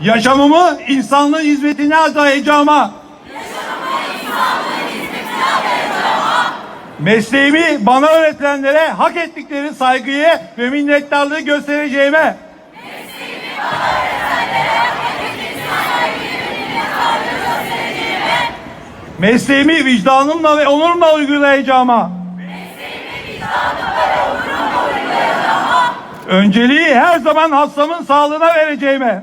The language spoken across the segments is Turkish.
Yaşamımı insanlığın hizmetine adayacağıma. Mesleğimi bana öğretenlere hak ettikleri saygıyı ve minnettarlığı göstereceğime. Mesleğimi vicdanımla ve onurumla uygulayacağıma. Önceliği her zaman hastamın sağlığına vereceğime.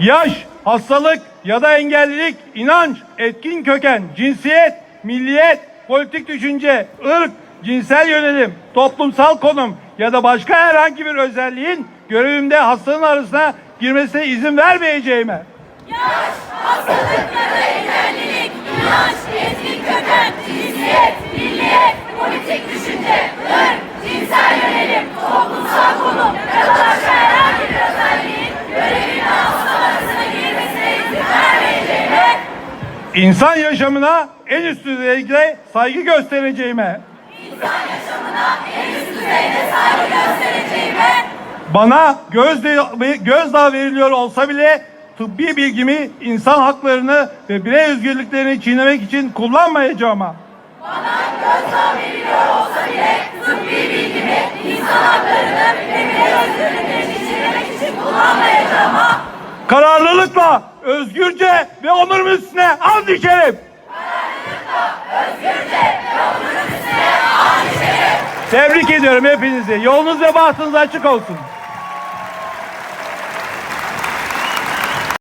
Yaş, hastalık ya da engellilik, inanç, etkin köken, cinsiyet, milliyet, politik düşünce, ırk, cinsel yönelim, toplumsal konum ya da başka herhangi bir özelliğin görevimde hastanın arasına girmesine izin vermeyeceğime. engellilik, inanç, etnik köken, cinsiyet, milliyet, politik düşünce, ırk, cinsel yönelim, toplumsal konum ya da başka herhangi bir özelliğin görevine hasta arasına girmesine izin vermeyeceğime, İnsan yaşamına en üst düzeyde saygı göstereceğime. göstereceğime, Bana gözdağı, gözdağı veriliyor olsa bile tıbbi bilgimi insan haklarını ve birey özgürlüklerini çiğnemek için kullanmayacağıma. tıbbi bilgimi, insan haklarını ve birey özgürlüklerini çiğnemek için kullanmayacağıma, Kararlılıkla, özgürce ve onurun üstüne and içerim. Tebrik ediyorum hepinizi. Yolunuz ve bahtınız açık olsun.